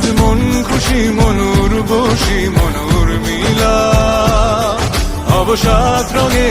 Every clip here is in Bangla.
আজ মন খুশি মনুর বসি মনুর মিলা। অবসাদ রঙে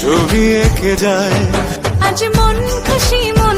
ছবি এঁকে যায়। আজ মন খুশি মন